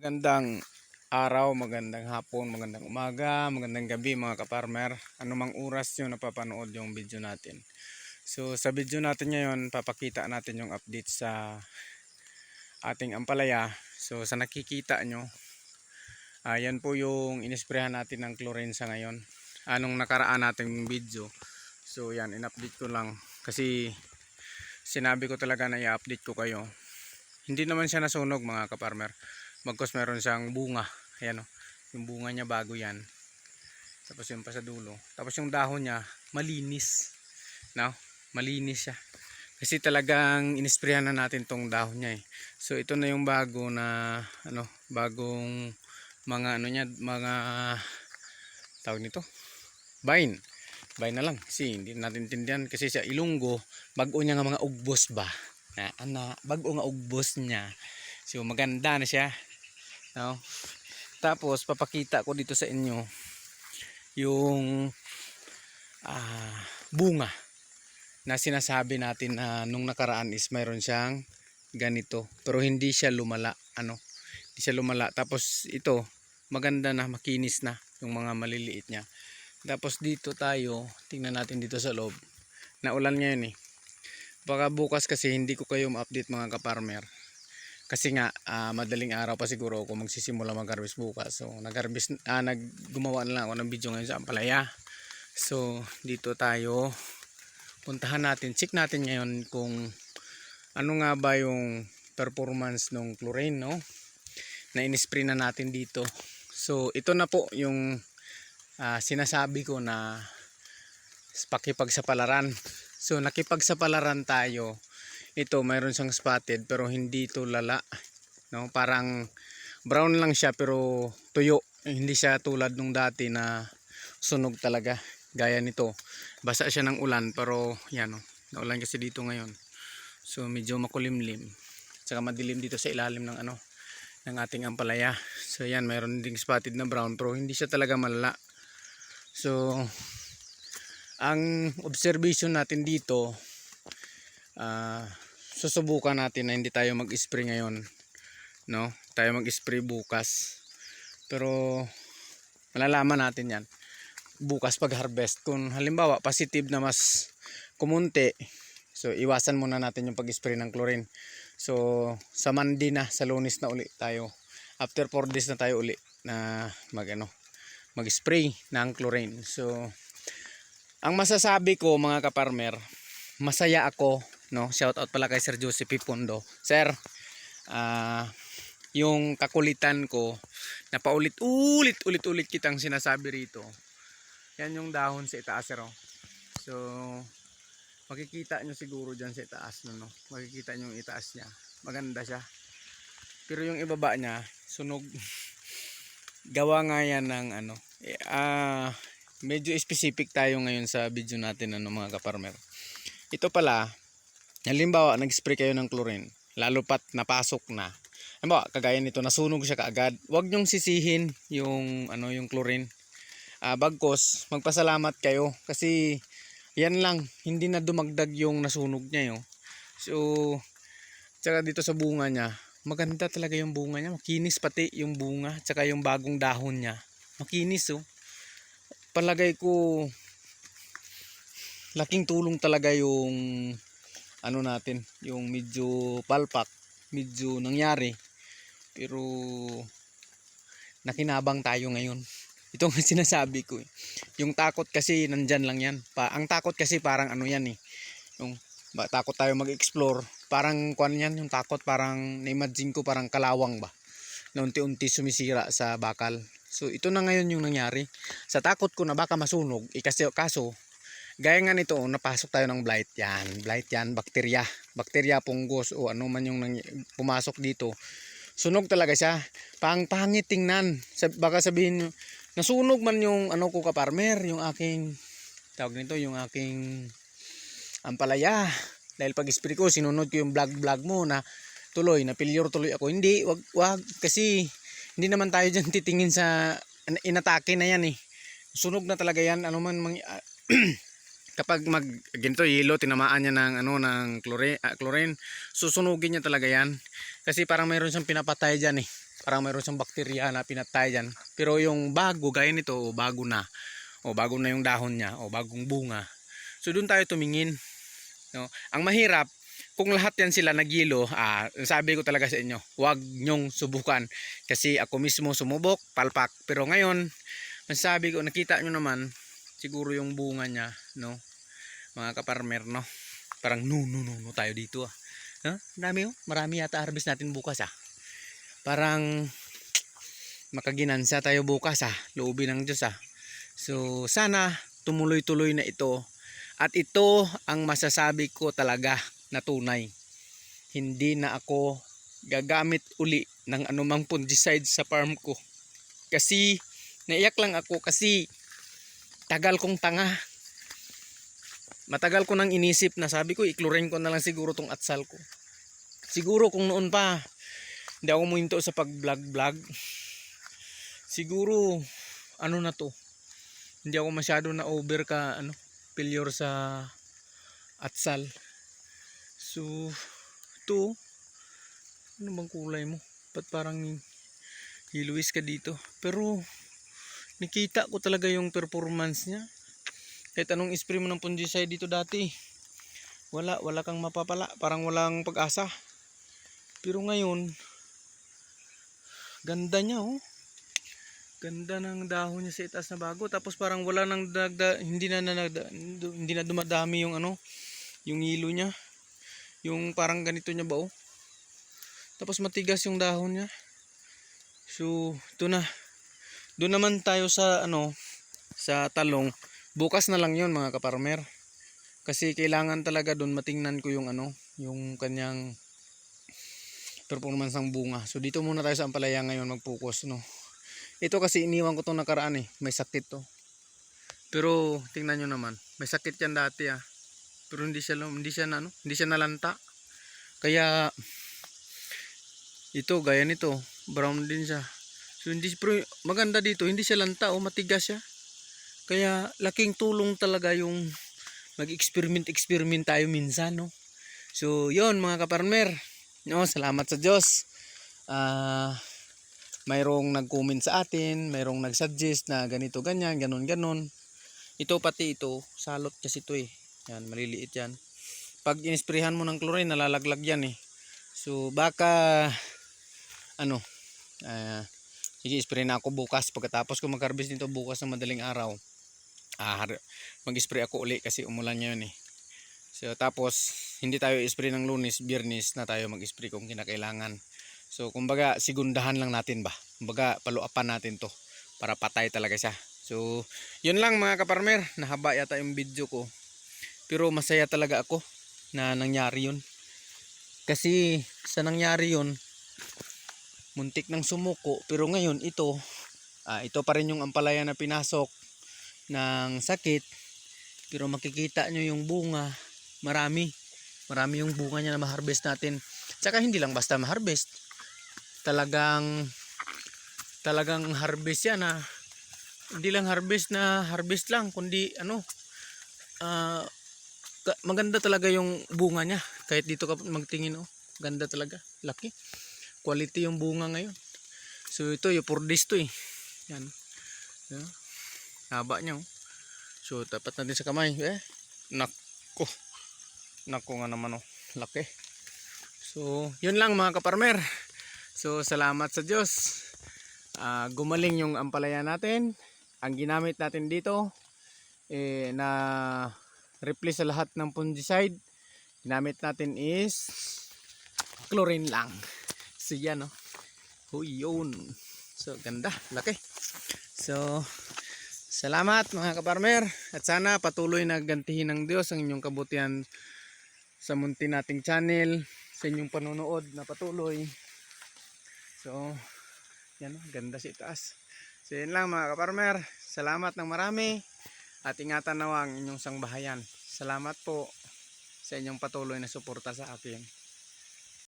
Magandang araw, magandang hapon, magandang umaga, magandang gabi mga kaparmer. Anumang oras nyo napapanood yung video natin. So sa video natin ngayon, papakita natin yung update sa ating ampalaya. So sa nakikita nyo, ayan po yung inisprehan natin ng chlorine sa ngayon. Anong nakaraan nating video. So yan, in-update ko lang. Kasi sinabi ko talaga na i-update ko kayo. Hindi naman siya nasunog mga kaparmer magkos meron siyang bunga. Ayan o yung bunga niya bago yan. Tapos yung pa sa dulo. Tapos yung dahon niya malinis. No? malinis siya. Kasi talagang inisprehan na natin tong dahon niya eh. So ito na yung bago na ano bagong mga ano niya mga tawag nito? Vine. Vine na lang. Kasi hindi natin tindihan. Kasi sa ilunggo bago niya nga mga ugbos ba? Na ana bago nga ugbos niya. So maganda na siya No? Tapos papakita ko dito sa inyo yung ah, bunga na sinasabi natin na nung nakaraan is mayroon siyang ganito. Pero hindi siya lumala ano? Hindi siya lumala. Tapos ito maganda na makinis na yung mga maliliit niya. Tapos dito tayo tingnan natin dito sa loob. Naulan ngayon eh. Baka bukas kasi hindi ko kayo ma-update mga kaparmer kasi nga ah, madaling araw pa siguro ako magsisimula mag-harvest bukas. So nag-harvest ah, naggumawa na lang ako ng video ngayon sa Ampalaya. So dito tayo. Puntahan natin check natin ngayon kung ano nga ba yung performance ng chlorine no? Na inispray na natin dito. So ito na po yung ah, sinasabi ko na pakipagsapalaran. So nakipagsapalaran tayo ito mayroon siyang spotted pero hindi to lala no? Parang brown lang siya pero tuyo. Hindi siya tulad nung dati na sunog talaga gaya nito. Basa siya ng ulan pero yan oh, naulan kasi dito ngayon. So medyo makulimlim. Saka madilim dito sa ilalim ng ano ng ating ampalaya. So yan mayroon ding spotted na brown pero hindi siya talaga malala. So ang observation natin dito ah susubukan natin na hindi tayo mag-spray ngayon no? Tayo mag-spray bukas. Pero malalaman natin yan. Bukas pag harvest kung halimbawa positive na mas kumunti so iwasan muna natin yung pag-spray ng chlorine. So sa Monday na sa lunes na uli tayo. After 4 days na tayo uli na mag ano mag-spray ng chlorine. So ang masasabi ko mga kaparmer masaya ako no? Shout out pala kay Sir Joseph Pondo sir ah yung kakulitan ko na paulit ulit ulit ulit kitang sinasabi rito. Yan yung dahon sa itaas sir oh. so makikita nyo siguro dyan sa itaas no, no? makikita nyo yung itaas niya. Maganda siya. Pero yung ibaba niya sunog. Gawa nga yan ng ano eh, ah medyo specific tayo ngayon sa video natin ano mga kaparmer. Ito pala halimbawa nag-spray kayo ng chlorine lalo pat napasok na. Halimbawa kagaya nito nasunog siya kaagad. Huwag nyong sisihin yung ano yung chlorine. Ah, bagkos magpasalamat kayo. Kasi yan lang hindi na dumagdag yung nasunog niya yo so tsaka dito sa bunga niya maganda talaga yung bunga niya. Makinis pati yung bunga tsaka yung bagong dahon niya. Makinis oh. Palagay ko laking tulong talaga yung ano natin yung medyo palpak medyo nangyari. Pero nakinabang tayo ngayon. Ito nga sinasabi ko eh. yung takot kasi nandyan lang yan. Pa, ang takot kasi parang ano yan eh. Yung ba, takot tayo mag-explore. Parang kuan yan yung takot parang na-imagine ko parang kalawang ba? Na unti-unti sumisira sa bakal. So ito na ngayon yung nangyari. Sa takot ko na baka masunog eh, kasi kaso Gaya nga nito, napasok tayo ng blight yan. Blight yan, bakterya. Bakterya, punggos o ano man yung pumasok dito. Sunog talaga siya. Pang pangit tingnan. Baka sabihin nyo, nasunog man yung ano ko kaparmer, yung aking, tawag nito, yung aking ampalaya. Dahil pag spray ko, sinunod ko yung vlog vlog mo na tuloy, na failure tuloy ako. Hindi, wag, wag, kasi hindi naman tayo dyan titingin sa inatake na yan eh. Sunog na talaga yan. Ano man, mang, kapag mag ginto yelo tinamaan niya ng ano ng chlorine, chlorine susunugin niya talaga yan kasi parang mayroon siyang pinapatay diyan eh Parang mayroon siyang bakterya na pinatay dyan. Pero yung bago, gaya nito, o bago na. O bago na yung dahon niya, o bagong bunga. So doon tayo tumingin. No? Ang mahirap, kung lahat yan sila nagyelo, ah, sabi ko talaga sa inyo, huwag nyong subukan. Kasi ako mismo sumubok, palpak. Pero ngayon, masabi ko, nakita nyo naman, siguro yung bunga niya, no? Mga kaparmer, no? Parang no, no, no, no tayo dito ah. Huh? Dami oh, marami yata harvest natin bukas ah. Parang makaginansya tayo bukas ah, loobin ng Diyos ah. So sana tumuloy-tuloy na ito at ito ang masasabi ko talaga na tunay. Hindi na ako gagamit uli ng anumang fungicide sa farm ko. Kasi naiyak lang ako kasi tagal kong tanga. Matagal ko nang inisip na sabi ko iklurin ko na lang siguro tong atsal ko. Siguro kung noon pa hindi ako muhinto sa pag-vlog-vlog. Siguro ano na to. Hindi ako masyado na over ka ano failure sa atsal. So, ito, ano bang kulay mo? Ba't parang hiluwis ka dito? Pero, nakita ko talaga yung performance niya. Kahit anong spray mo ng fungicide dito dati, wala, wala kang mapapala. Parang walang pag-asa. Pero ngayon, ganda niya oh. Ganda ng dahon niya sa itaas na bago. Tapos parang wala nang dagda, hindi na, na hindi na dumadami yung ano, yung hilo niya. Yung parang ganito niya ba oh. Tapos matigas yung dahon niya. So, ito na. Doon naman tayo sa ano, sa talong. Bukas na lang 'yon mga kaparmer. Kasi kailangan talaga doon matingnan ko yung ano, yung kanyang performance ng bunga. So dito muna tayo sa Ampalaya ngayon mag-focus no. Ito kasi iniwan ko tong nakaraan eh, may sakit to. Pero tingnan nyo naman, may sakit yan dati ah. Pero hindi siya hindi siya na, ano, hindi siya nalanta. Kaya ito gaya nito, brown din siya. So hindi pero maganda dito, hindi siya lanta o matigas siya. Kaya laking tulong talaga yung mag-experiment experiment tayo minsan no. So yon mga kaparmer. No, salamat sa Diyos. Ah mayroong nag-comment sa atin, mayroong nag-suggest na ganito ganyan, ganon ganon. Ito pati ito, salot kasi ito eh. Yan, maliliit yan. Pag inisprehan mo ng chlorine, nalalaglag yan eh. So baka ano, ah sige, spray na ako bukas. Pagkatapos ko mag-harvest nito bukas ng madaling araw, ah, mag-spray ako uli kasi umulan yun eh. So tapos, hindi tayo spray ng lunes, biyernes na tayo mag-spray kung kinakailangan. So kumbaga sigundahan lang natin ba. Kumbaga paluapan natin to para patay talaga siya. So yun lang mga kaparmer, nahaba yata yung video ko. Pero masaya talaga ako na nangyari yun. Kasi sa nangyari yun, muntik ng sumuko. Pero ngayon ito, ah, ito pa rin yung ampalaya na pinasok ng sakit. Pero makikita nyo yung bunga, marami. Marami yung bunga niya na ma-harvest natin. Tsaka hindi lang basta ma-harvest talagang talagang harvest yan na hindi lang harvest na harvest lang kundi ano ah, ka- maganda talaga yung bunga niya kahit dito ka magtingin oh ganda talaga laki quality yung bunga ngayon so ito yung for this to eh yan yeah. Haba niya oh. so tapat natin sa kamay eh nako nako nga naman oh laki so yun lang mga kaparmer So salamat sa Diyos. Ah, gumaling yung ampalaya natin. Ang ginamit natin dito eh, na replace sa lahat ng fungicide. Ginamit natin is chlorine lang. So yan oh. Yun. So ganda, laki. So salamat mga kaparmer at sana patuloy na gantihin ng Diyos ang inyong kabutihan sa munti nating channel sa inyong panonood na patuloy So, yan ganda si taas. So, yun lang mga kaparmer. Salamat ng marami. At ingatan nawa ang inyong sangbahayan. Salamat po sa inyong patuloy na suporta sa akin.